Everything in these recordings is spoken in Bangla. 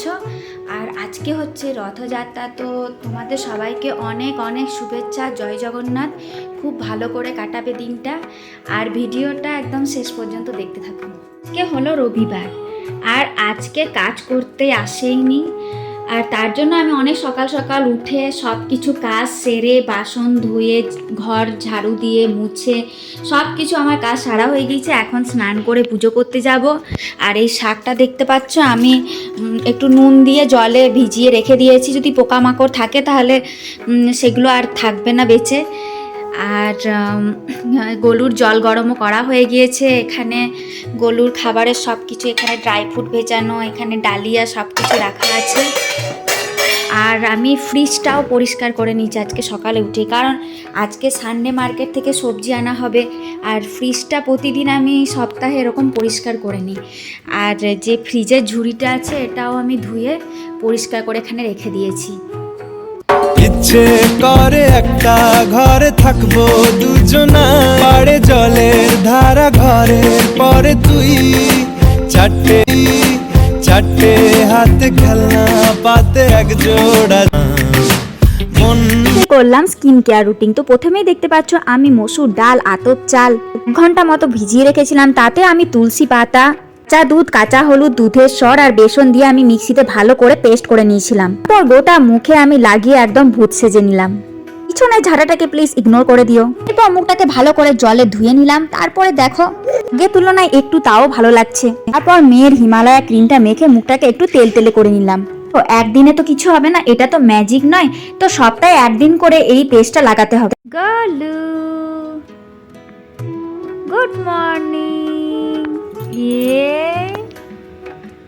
আছো আর আজকে হচ্ছে রথযাত্রা, তো তোমাদের সবাইকে অনেক অনেক শুভেচ্ছা। জয় জগন্নাথ। খুব ভালো করে কাটাবে দিনটা। আর ভিডিওটা একদম শেষ পর্যন্ত দেখতে থাকুন আজকে হলো রবিবার। আর আজকে কাজ করতে আসেইনি। আর তার জন্য আমি অনেক সকাল সকাল উঠে সব কিছু কাজ সেরে বাসন ধুয়ে, ঘর ঝাড়ু দিয়ে, মুছে সব কিছু আমার কাজ সারা হয়ে গিয়েছে। এখন স্নান করে পুজো করতে যাব। আর এই শাকটা দেখতে পাচ্ছ, আমি একটু নুন দিয়ে জলে ভিজিয়ে রেখে দিয়েছি। যদি পোকামাকড় থাকে তাহলে সেগুলো আর থাকবে না বেঁচে। আর গলুর জল গরমও করা হয়ে গিয়েছে। এখানে গলুর খাবারের সব কিছু এখানে ড্রাই ফ্রুট ভেজানো, এখানে ডালিয়া সব কিছু রাখা আছে। আর আমি ফ্রিজটাও পরিষ্কার করে নিচ্ছি আজকে সকালে উঠে। কারণ আজকে সানডে মার্কেট থেকে সবজি আনা হবে আর ফ্রিজটা প্রতিদিন আমি সপ্তাহে এরকম পরিষ্কার করে নিই। আর যে ফ্রিজের ঝুড়িটা আছে, এটাও আমি ধুয়ে পরিষ্কার করে এখানে রেখে দিয়েছি। ইচ্ছে করে একটা ঘরে থাকব দুজনা। পাড়ে জলের ধারা ঘরের পরে তুই চারটে চারটে হাতে, খেলনা, পাতে এক জোড়া। করলাম স্কিন কেয়ার রুটিন তো প্রথমেই দেখতে পাচ্ছ, আমি মসুর ডাল, আতপ চাল ঘণ্টা মতো ভিজিয়ে রেখেছিলাম। তাতে আমি তুলসী পাতা, চা, দুধ, কাঁচা হলুদ, দুধের সর আর বেসন দিয়ে আমি মিক্সিতে ভালো করে পেস্ট করে নিয়েছিলাম। তারপর গোটা মুখে আমি লাগিয়ে একদম ভূত সেজে নিলাম। পিছনের ঝাড়াটাকে প্লিজ ইগনোর করে দিও। এরপর মুখটাকে ভালো করে জলে ধুয়ে নিলাম। তারপরে দেখো আগের তুলনায় একটু তাও ভালো লাগছে। তারপর মেয়ের হিমালয়া ক্রিমটা মেখে মুখটাকে একটু তেল তেলে করে নিলাম। তো একদিনে তো কিছু হবে না, এটা তো ম্যাজিক নয়। তো সপ্তাহে একদিন করে এই পেস্টটা লাগাতে হবে। গলু গুড মর্নিং কে?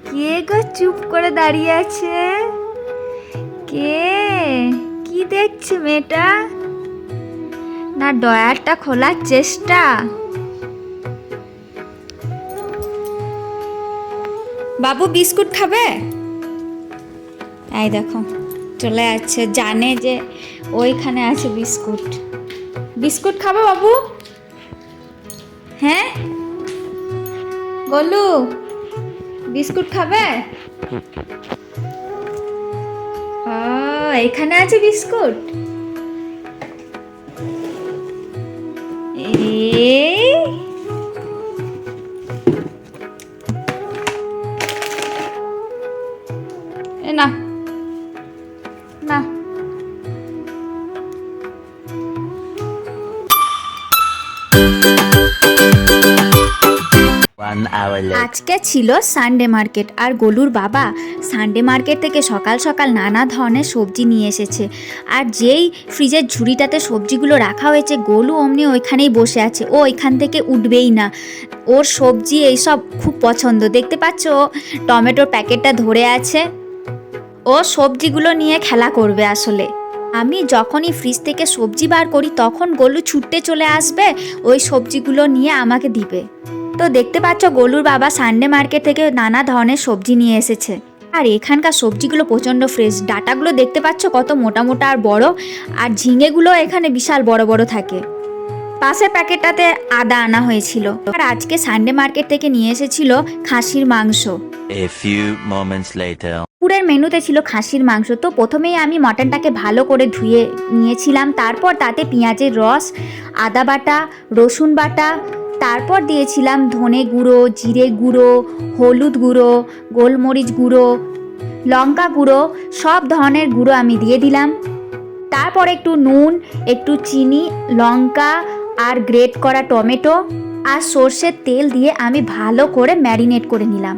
কে গো চুপ করে দাঁড়িয়ে আছে? কে? কি দেখছে মেয়েটা? না ডয়ারটা খোলার চেষ্টা। বাবু বিস্কুট খাবে? এই দেখো, চলে যাচ্ছে জানে যে ওইখানে আছে বিস্কুট। বিস্কুট খাবে বাবু? হ্যাঁ? গলু, বিস্কুট খাবে? এখানে আছে বিস্কুট? আজকে ছিল সানডে মার্কেট আর গোলুর বাবা সানডে মার্কেট থেকে সকাল সকাল নানা ধরনের সবজি নিয়ে এসেছে। আর যেই ফ্রিজের ঝুড়িটাতে সবজিগুলো রাখা হয়েছে, গোলু অমনি ওইখানেই বসে আছে। ও ওইখান থেকে উঠবেই না। ওর সবজি এইসব খুব পছন্দ। দেখতে পাচ্ছ ও টমেটোর প্যাকেটটা ধরে আছে। ও সবজিগুলো নিয়ে খেলা করবে আসলে। আমি যখনই ফ্রিজ থেকে সবজি বার করি, তখন গোলু ছুটতে চলে আসবে, ওই সবজিগুলো নিয়ে আমাকে দিবে। তো দেখতে পাচ্ছ গোলুর বাবা সানডে মার্কেট থেকে নানা ধরনের সবজি নিয়ে এসেছে। আর এখানকার সবজিগুলো প্রচণ্ড ফ্রেশ ডাটাগুলো দেখতে পাচ্ছ কত মোটা মোটা আর বড়। আর ঝিঙেগুলো এখানে বিশাল বড় বড় থাকে। পাশের প্যাকেটটাতে আদা আনা হয়েছিল। আর আজকে সানডে মার্কেট থেকে নিয়ে এসেছিল খাসির মাংস. পুরের মেনুতে ছিল খাসির মাংস। তো প্রথমেই আমি মটনটাকে ভালো করে ধুয়ে নিয়েছিলাম। তারপর তাতে পেঁয়াজের রস আদা বাটা রসুন বাটা তারপর দিয়েছিলাম ধনে গুঁড়ো, জিরে গুঁড়ো, হলুদ গুঁড়ো, গোলমরিচ গুঁড়ো, লঙ্কা গুঁড়ো, সব ধরনের গুঁড়ো আমি দিয়ে দিলাম। তারপর একটু নুন, একটু চিনি, লঙ্কা আর গ্রেট করা টমেটো আর সর্ষের তেল দিয়ে আমি ভালো করে ম্যারিনেট করে নিলাম।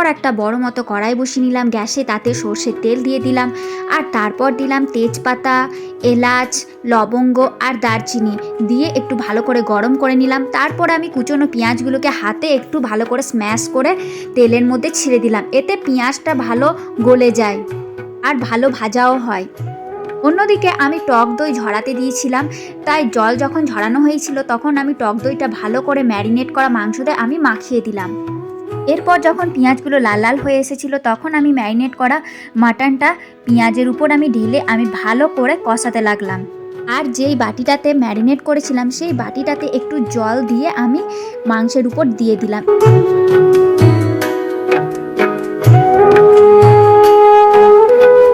তারপর একটা বড় মতো কড়াই বসিয়ে নিলাম গ্যাসে, তাতে সর্ষের তেল দিয়ে দিলাম। আর তারপর দিলাম তেজপাতা, এলাচ, লবঙ্গ আর দারচিনি দিয়ে একটু ভালো করে গরম করে নিলাম। তারপর আমি কুচনো পেঁয়াজগুলোকে হাতে একটু ভালো করে স্ম্যাশ করে তেলের মধ্যে ছেড়ে দিলাম। এতে পেঁয়াজটা ভালো গলে যায় আর ভালো ভাজাও হয়। অন্যদিকে আমি টক দই ঝরাতে দিয়েছিলাম, তাই জল যখন ঝরানো হয়েছিল তখন আমি টক দইটা ভালো করে ম্যারিনেট করা মাংসতে আমি মাখিয়ে দিলাম। এরপর যখন পেঁয়াজগুলো লাল লাল হয়ে এসেছিল, তখন আমি ম্যারিনেট করা মাটনটা পেঁয়াজের উপর আমি ঢেলে আমি ভালো করে কষাতে লাগলাম। আর যেই বাটিটাতে ম্যারিনেট করেছিলাম, সেই বাটিটাতে একটু জল দিয়ে আমি মাংসের উপর দিয়ে দিলাম।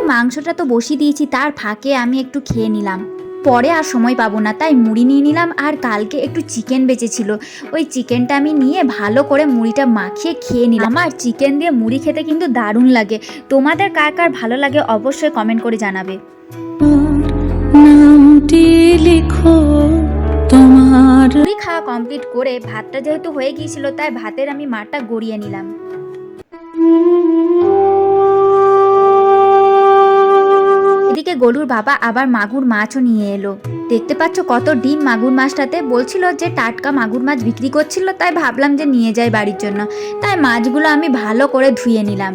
মাংসটা তো বসিয়ে দিয়েছি, তার ফাঁকে আমি একটু খেয়ে নিলাম। পরে আর সময় পাবো না তাই মুড়ি নিয়ে নিলাম আর কালকে একটু চিকেন বেঁচেছিল। ওই চিকেনটা আমি নিয়ে ভালো করে মুড়িটা মাখিয়ে খেয়ে নিলাম আমার চিকেন দিয়ে মুড়ি খেতে কিন্তু দারুণ লাগে। তোমাদের কার কার ভালো লাগে অবশ্যই কমেন্ট করে জানাবে। নামটি লিখো তোমার মুড়ি খাওয়া কমপ্লিট করে ভাতটা যেহেতু হয়ে গিয়েছিল তাই ভাতের আমি মাঠটা গড়িয়ে নিলাম। গলুর বাবা আবার মাগুর মাছও নিয়ে এলো। দেখতে পাচ্ছ কত ডিম মাগুর মাছটাতে। বলছিল যে টাটকা মাগুর মাছ বিক্রি করছিল, তাই ভাবলাম যে নিয়ে যাই বাড়ির জন্য। তাই মাছগুলো আমি ভালো করে ধুয়ে নিলাম।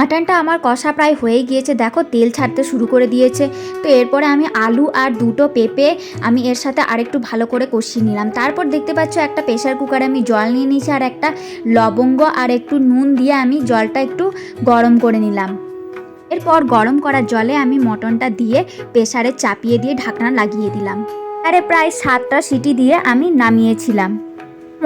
মাটনটা আমার কষা প্রায় হয়ে গিয়েছে। দেখো, তেল ছাড়তে শুরু করে দিয়েছে। তো এরপরে আমি আলু আর দুটো পেঁপে আমি এর সাথে আরেকটু ভালো করে কষিয়ে নিলাম। তারপর দেখতে পাচ্ছ একটা প্রেশার কুকারে আমি জল নিয়ে নিয়েছি আর একটা লবঙ্গ আর একটু নুন দিয়ে আমি জলটা একটু গরম করে নিলাম। এরপর গরম করা জলে আমি মটনটা দিয়ে প্রেসারে চাপিয়ে দিয়ে ঢাকনা লাগিয়ে দিলাম। আরে প্রায় সাতটা সিটি দিয়ে আমি নামিয়েছিলাম।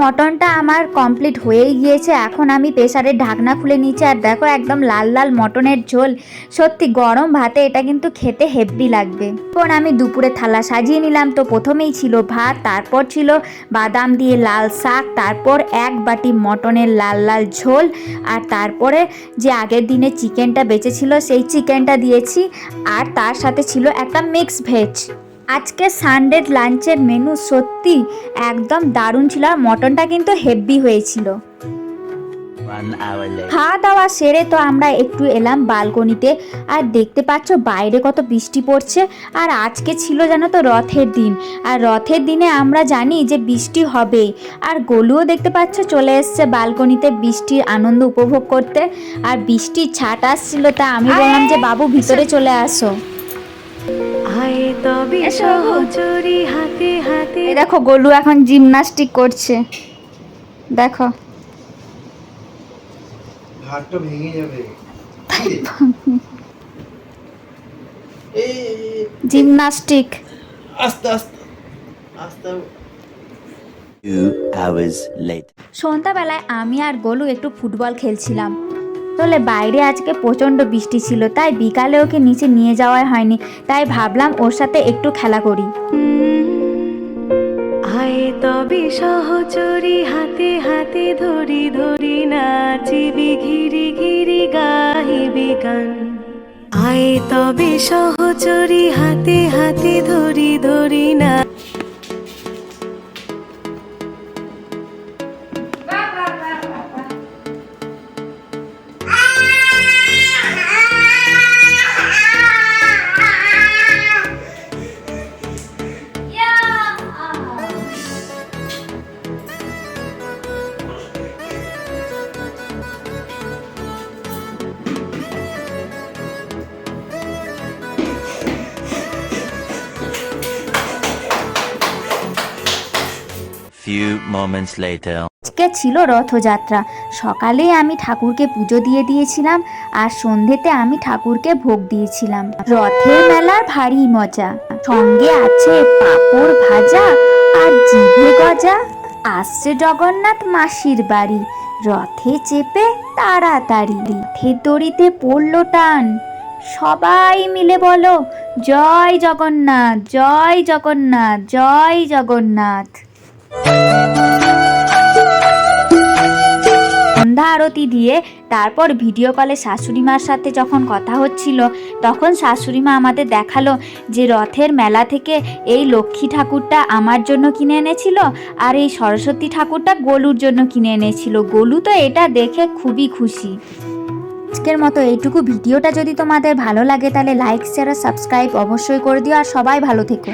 মটনটা আমার কমপ্লিট হয়েই গিয়েছে। এখন আমি প্রেসারের ঢাকনা খুলে নিচ্ছি আর দেখো একদম লাল লাল মটনের ঝোল। সত্যি গরম ভাতে এটা কিন্তু খেতে হেভি লাগবে। এখন আমি দুপুরে থালা সাজিয়ে নিলাম। তো প্রথমেই ছিল ভাত, তারপর ছিল বাদাম দিয়ে লাল শাক, তারপর এক বাটি মটনের লাল লাল ঝোল আর তারপরে যে আগের দিনে চিকেনটা বেঁচেছিল সেই চিকেনটা দিয়েছি। আর তার সাথে ছিল একটা মিক্স ভেজ আজকে সানডে লাঞ্চের মেনু সত্যি একদম দারুণ ছিল আর মটনটা কিন্তু হেভি হয়েছিল. খাওয়া দাওয়া সেরে তো আমরা একটু এলাম বালকনিতে। আর দেখতে পাচ্ছ বাইরে কত বৃষ্টি পড়ছে। আর আজকে ছিল জানো তো রথের দিন। আর রথের দিনে আমরা জানি যে বৃষ্টি হবে। আর গলুও দেখতে পাচ্ছ চলে এসছে বালকনিতে বৃষ্টির আনন্দ উপভোগ করতে। আর বৃষ্টির ছাট আসছিল তা আমি বললাম যে বাবু ভিতরে চলে আসো। আয় তবে সহচরি হাতে হাতে দেখো গলু এখন জিমনাস্টিক করছে। দেখো। হাতটা ভেঙে যাবে। জিমনাস্টিক। আস্তে আস্তে আস্তে. সন্ধ্যাবেলায় আমি আর গোলু একটু ফুটবল খেলছিলাম। তলে বাইরে আজকে প্রচণ্ড বৃষ্টি ছিল, তাই বিকালে ওকে নিচে নিয়ে যাওয়াই হয়নি। তাই ভাবলাম ওর সাথে একটু খেলা করি। আয় তবে সহচরি হাতে হাতে ধরি ধরি নাচিবি ঘিরি ঘিরি গাহিবি গান। আয় তবে সহচরি হাতে হাতে ধরি ধরি না Few moments later. আজকে ছিল রথযাত্রা। সকালেই আমি ঠাকুরকে পুজো দিয়ে দিয়েছিলাম আর সন্ধেতে আমি ঠাকুরকে ভোগ দিয়েছিলাম। রথের মেলার ভারী মজা, সঙ্গে আছে পাঁপড় ভাজা আর জিভে গজা। আসছে জগন্নাথ মাসির বাড়ি, রথে চেপে তাড়াতাড়ি। রথের দড়িতে পড়ল টান, সবাই মিলে বলো, জয় জগন্নাথ জয় জগন্নাথ জয় জগন্নাথ। সন্ধ্যা আরতি দিয়ে তারপর ভিডিও কলে শাশুড়ি মার সাথে যখন কথা হচ্ছিল, তখন শাশুড়ি মা আমাদের দেখাল যে রথের মেলা থেকে এই লক্ষ্মী ঠাকুরটা আমার জন্য কিনে এনেছিল আর এই সরস্বতী ঠাকুরটা গোলুর জন্য কিনে এনেছিল। গোলু তো এটা দেখে খুবই খুশি। আজকের মতো এইটুকু ভিডিওটা যদি তোমাদের ভালো লাগে তাহলে লাইক শেয়ার আর সাবস্ক্রাইব অবশ্যই করে দিও আর সবাই ভালো থেকো।